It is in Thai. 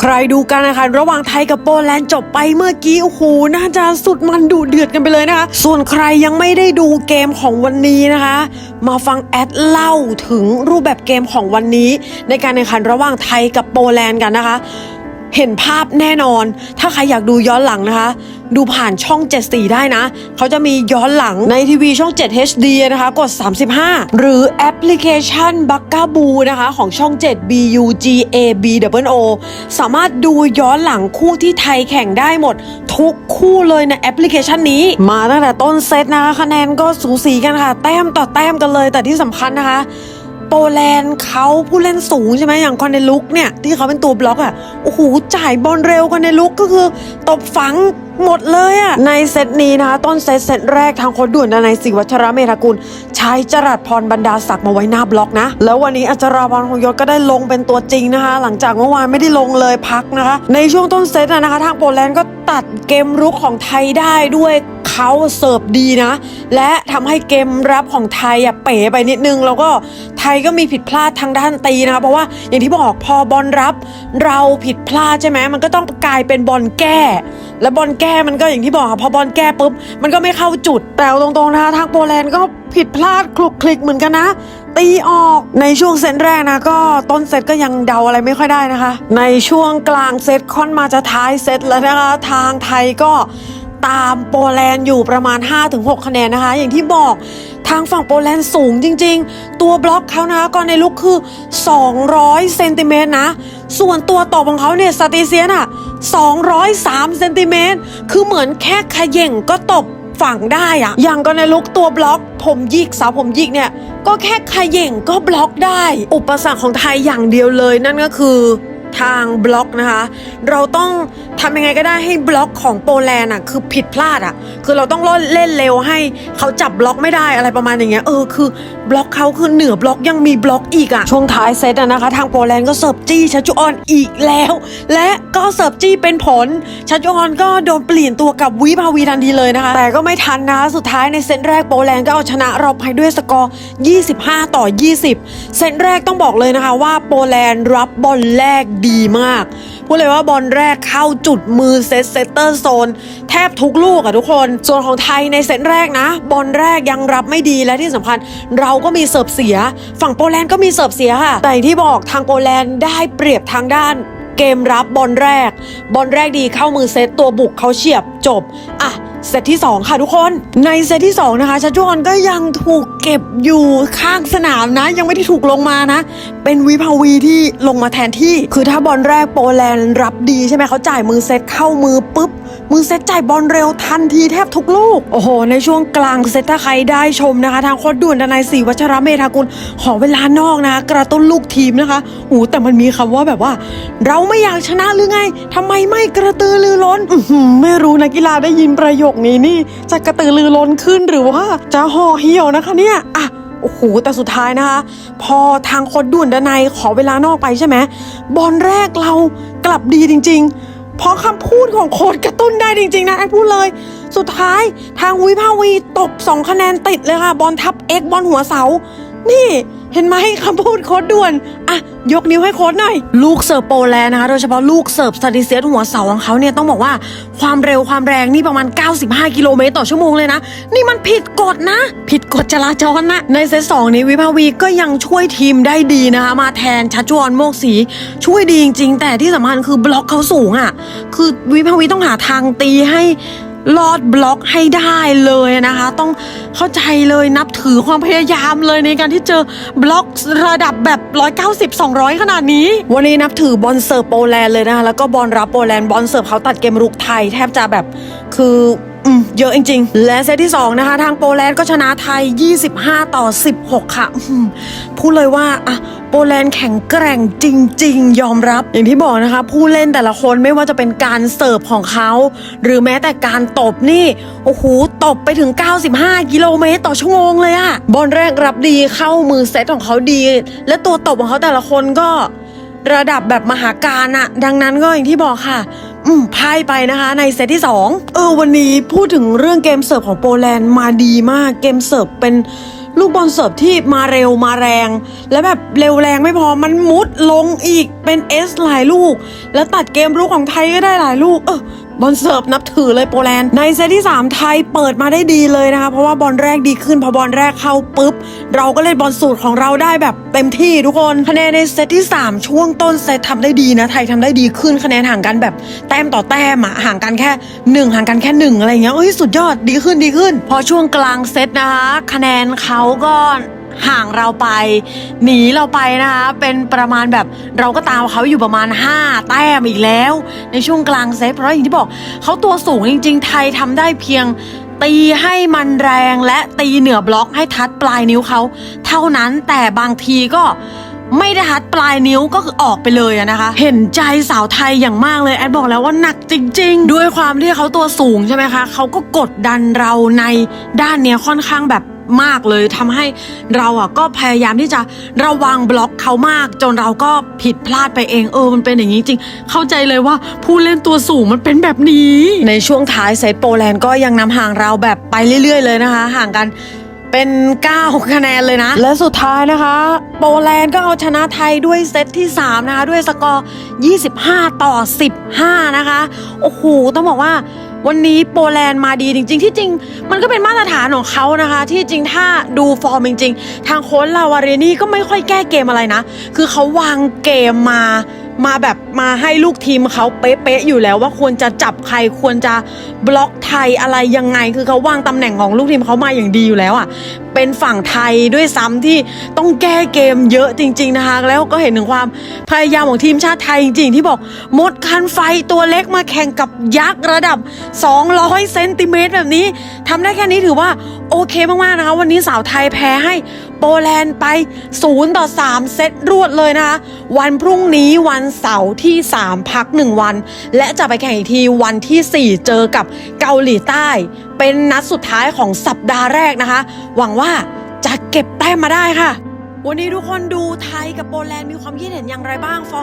ใครดูกันนะคะระหว่างไทยกับโปแลนด์จบไปเมื่อกี้โอ้โหน่าจะสุดมันดุเดือดกันไปเลยนะคะ ส่วนใครยังไม่ได้ดูเกมของวันนี้นะคะ มาฟังแอดเล่าถึงรูปแบบเกมของวันนี้ ในการแข่งขันระหว่างไทยกับโปแลนด์กันนะคะ เห็นภาพแน่นอน ถ้าใครอยากดูย้อนหลังนะคะ ดูผ่านช่อง 7 สีได้นะ เขาจะมีย้อนหลังในทีวีช่อง 7 HD นะคะ กด 35 หรือแอปพลิเคชัน b u g a b o o นะคะ ของช่อง 7 BUGABWO สามารถดูย้อนหลังคู่ที่ไทยแข่งได้หมด ทุกคู่เลยในแอปพลิเคชันนี้ มาตั้งแต่ต้นเซตนะคะคะแนนก็สูสีกันค่ะ แต้มต่อแต้มกันเลย แต่ที่สำคัญนะคะ ปแลนด์เขาผู้เล่นสูงใช่ไหมอย่างคอนเนลุกเนี่ยที่เขาเป็นตัวบล็อกอะ่ะโอ้โหจ่ายบอลเร็วคอนเนลุกก็คือตบฝังหมดเลยอะ่ะในเซตนี้นะคะต้นเซตเซตแรกทางโคนด่วนในศิวัชระเมธากุลใช้จรัสพรบรรดาศักดิ์มาไว้หน้าบล็อกนะ แล้ววันนี้อัจราพรคงยศก็ได้ลงเป็นตัวจริงนะคะ หลังจากเมื่อวานไม่ได้ลงเลยพักนะคะ ในช่วงต้นเซตนะคะ ทางโปแลนด์ก็ตัดเกมรุกของไทยได้ด้วย เขาเสิร์ฟดีนะ และทำให้เกมรับของไทยอะเป๋ไปนิดนึง แล้วก็ไทยก็มีผิดพลาดทางด้านตีนะคะเพราะว่าอย่างที่บอกพอบอลรับ เราผิดพลาดใช่ไหมมันก็ต้องกลายเป็นบอลแก้ แล้วบอลแก้มันก็อย่างที่บอกค่ะพอบอลแก้ปุ๊บมันก็ไม่เข้าจุดแต่ตรงๆนะคะทางโปแลนด์ก็ผิดพลาดคลุกคลิกเหมือนกันนะตีออกในช่วงเซตแรกนะก็ต้นเซตก็ยังเดาอะไรไม่ค่อยได้นะคะ ในช่วงกลางเซตค่อนมาจะท้ายเซตแล้วนะคะทางไทยก็ ตามโปแลนด์อยู่ประมาณ 5-6 คะแนนนะคะ อย่างที่บอกทางฝั่งโปแลนด์สูงจริง ๆ ตัวบล็อกเขานะคะก่อนในลุกคือ 200 เซนติเมตรนะ ส่วนตัวตบของเขาเนี่ยสติเซียนอะ203 เซนติเมตร คือเหมือนแค่ขย่งก็ตบฝั่งได้อะอย่างก็ในลุกตัวบล็อก ผมยิกสาวผมยิกเนี่ย ก็แค่ขย่งก็บล็อกได้ อุปสรรคของไทยอย่างเดียวเลยนั่นก็คือ ทางบล็อกนะคะ เราต้องทำยังไงก็ได้ให้บล็อกของโปแลนด์อะคือผิดพลาดอะ คือเราต้องเล่นเร็วให้เขาจับบล็อกไม่ได้อะไรประมาณอย่างเงี้ยเออคือบล็อกเขาคือเหนือบล็อกยังมีบล็อกอีกอะช่วงท้ายเซตอะนะคะ ทางโปแลนด์ก็เสิร์ฟจี้ชัชจุออนอีกแล้ว และก็เสิร์ฟจี้เป็นผล ชัชจุออนก็โดนเปลี่ยนตัวกับวิภาวีทันทีเลยนะคะ แต่ก็ไม่ทันนะคะสุดท้ายในเซตแรกโปแลนด์ก็เอาชนะเราไปด้วยสกอร์ 25 ต่อ 20 เซตแรกต้องบอกเลยนะคะว่าโปแลนด์รับบอลแรกดีมากพูดเลยว่าบอลแรกเข้าจุดมือเซตเซตเตอร์โซน แทบทุกลูกอะทุกคน ส่วนของไทยในเซตแรกนะ บอลแรกยังรับไม่ดีและที่สำคัญ เราก็มีเสิร์ฟเสีย ฝั่งโปแลนด์ก็มีเสิร์ฟเสียค่ะ แต่ที่บอกทางโปแลนด์ได้เปรียบทางด้าน เกมรับบอลแรก บอลแรกดีเข้ามือเซตตัวบุกเขาเฉียบจบ อะเซตที่ 2 ค่ะทุกคน ในเซตที่ 2 นะคะชัชวอนก็ยังถูกเก็บอยู่ข้างสนามนะ ยังไม่ได้ถูกลงมานะ เป็นวิภาวีที่ลงมาแทนที่ คือถ้าบอลแรกโปแลนด์รับดีใช่ไหมเขาจ่ายมือเซตเข้ามือปุ๊บ มือเซตจ่ายบอลเร็วทันทีแทบทุกลูก โอ้โห ในช่วงกลางเซตถ้าใครได้ชมนะคะ ทางโคตรด่วนดนายศรีวัชระเมธากุล ขอเวลานอกนะคะ กระตุ้นลูกทีมนะคะโอ้แต่มันมีคำว่าแบบว่า เราไม่อยากชนะหรือไงทำไมไม่กระตือรือร้นไม่รู้นักกีฬาได้ยินประโยคนี้นี่ จะกระตือรือร้นขึ้นหรือว่าจะห่อเหี่ยวนะคะเนี่ยอะโอ้โห แต่สุดท้ายนะคะ พอทางโคนด่วนดนัยขอเวลานอกไปใช่ไหมบอลแรกเรากลับดีจริง ๆ เพราะคำพูดของโค้ดกระตุ้นได้จริง ๆ นะไอ้พูดเลย สุดท้ายทางวิภาวีตบ 2 คะแนนติดเลยค่ะ บอลทับเอ็กบอลหัวเสา นี่ เห็นไหมคำพูดโค้ดด่วน อะ ยกนิ้วให้โค้ดหน่อย ลูกเสิร์ฟโปแลนด์นะคะ โดยเฉพาะลูกเสิร์ฟสติเซียสหัวเสาของเขาเนี่ยต้องบอกว่าความเร็วความแรงนี่ประมาณ 95 กิโลเมตรต่อชั่วโมงเลยนะ นี่มันผิดกฎนะ ผิดกฎจราจรนะ ในเซตสองนี้วิภาวีก็ยังช่วยทีมได้ดีนะคะ มาแทนชัชจวนโมกศรีช่วยดีจริงๆ แต่ที่สำคัญคือบล็อกเขาสูงอะ คือวิภาวีต้องหาทางตีให้ ลอดบล็อกให้ได้เลยนะคะ ต้องเข้าใจเลยนับถือความพยายามเลยในการที่เจอบล็อกระดับแบบ 190 200 ขนาดนี้ วันนี้นับถือบอลเสิร์ฟโปแลนด์เลยนะคะแล้วก็บอลรับโปแลนด์บอลเสิร์ฟเขาตัดเกมรุกไทยแทบจะแบบคือ อืมเยอะจริง ๆ และเซตที่ 2 นะคะ ทางโปแลนด์ก็ชนะไทย 25 ต่อ 16 ค่ะ พูดเลยว่าอะโปแลนด์แข็งแกร่งจริง ๆ ยอมรับอย่างที่บอกนะคะ ผู้เล่นแต่ละคนไม่ว่าจะเป็นการเสิร์ฟของเขา หรือแม้แต่การตบนี่โอ้โหตบไปถึง 95 กิโลเมตรต่อชั่วโมงเลยอะบอลแรกรับดีเข้ามือเซตของเขาดี และตัวตบของเขาแต่ละคนก็ระดับแบบมหาการอะดังนั้นก็อย่างที่บอกค่ะ อืมพ่ายไปนะคะในเซตที่ 2 เออวันนี้พูดถึงเรื่องเกมเสิร์ฟของโปแลนด์มาดีมากเกมเสิร์ฟเป็นลูกบอลเสิร์ฟที่มาเร็วมาแรง และแบบเร็วแรงไม่พอมันมุดลงอีกเป็นเอสหลายลูก แล้วตัดเกมรุกของไทยก็ได้หลายลูก เออ บอลเสิร์ฟนับถือเลยโปแลนด์ในเซตที่ 3 ไทยเปิดมาได้ดีเลยนะคะ เพราะว่าบอลแรกดีขึ้นพอบอลแรกเข้าปุ๊บ เราก็เล่นบอลสูตรของเราได้แบบเต็มที่ทุกคนคะแนนในเซตที่ 3 ช่วงต้นเซตทำได้ดีนะ ไทยทำได้ดีขึ้นคะแนนห่างกันแบบแต้มต่อแต้มอะห่างกันแค่หนึ่งห่างกันแค่หนึ่งอะไรเงี้ยเอ้ยสุดยอดดีขึ้นดีขึ้น พอช่วงกลางเซตนะคะคะแนนเขาก็ ห่างเราไป หนีเราไปนะคะ เป็นประมาณแบบเราก็ตามเขาอยู่ประมาณ 5 แต้มอีกแล้ว ในช่วงกลางเซตเพราะอย่างที่บอกเขาตัวสูงจริง ๆ ไทยทำได้เพียงตีให้มันแรงและตีเหนือบล็อกให้ทัดปลายนิ้วเขาเท่านั้นแต่บางทีก็ไม่ได้ทัดปลายนิ้วก็คือออกไปเลยนะคะ เห็นใจสาวไทยอย่างมากเลยแอดบอกแล้วว่าหนักจริง ๆ ด้วยความที่เขาตัวสูงใช่ไหมคะเขาก็กดดันเราในด้านเนี้ยค่อนข้างแบบ มากเลยทำให้เราอะก็พยายามที่จะระวังบล็อกเขามาก จนเราก็ผิดพลาดไปเองเออมันเป็นอย่างนี้จริง เข้าใจเลยว่าผู้เล่นตัวสูงมันเป็นแบบนี้ ในช่วงท้ายเซตโปแลนด์ก็ยังนำห่างเราแบบไปเรื่อย ๆ เลยนะคะ ห่างกันเป็น 9 คะแนนเลยนะ และสุดท้ายนะคะ โปแลนด์ก็เอาชนะไทยด้วยเซตที่ 3 นะคะ ด้วยสกอร์ 25 ต่อ 15 นะคะ โอ้โห ต้องบอกว่า วันนี้โปแลนด์มาดีจริง ๆ ที่จริง มันก็เป็นมาตรฐานของเขานะคะ ที่จริงถ้าดูฟอร์มจริง ๆ ทางโค้ชลาวาเรนี่ก็ไม่ค่อยแก้เกมอะไรนะ คือเขาวางเกมมามาแบบมาให้ลูกทีมเขาเป๊ะๆอยู่แล้วว่าควรจะจับใครควรจะบล็อกไทยอะไรยังไง คือเขาวางตำแหน่งของลูกทีมเขามาอย่างดีอยู่แล้วอะ เป็นฝั่งไทยด้วยซ้ำที่ต้องแก้เกมเยอะจริง ๆนะคะ แล้วก็เห็นถึงความพยายามของทีมชาติไทยจริงๆ ที่บอกมดคันไฟตัวเล็กมาแข่งกับยักษ์ระดับ 200เซนติเมตรแบบนี้ทำได้แค่นี้ถือว่าโอเคมากๆนะคะ วันนี้สาวไทยแพ้ให้โปแลนด์ไป 0 ต่อ 3 เซตรวดเลยนะคะ วันพรุ่งนี้วันเสาร์ที่ 3 พัก 1 วัน และจะไปแข่งอีกทีวันที่ 4 เจอกับเกาหลีใต้ เป็นนัดสุดท้ายของสัปดาห์แรกนะคะ หวังว่าว่าจะเก็บแต้มมาได้ค่ะ วันนี้ทุกคนดูไทยกับโปแลนด์มีความคิดเห็นอย่างไรบ้างฟอร์ม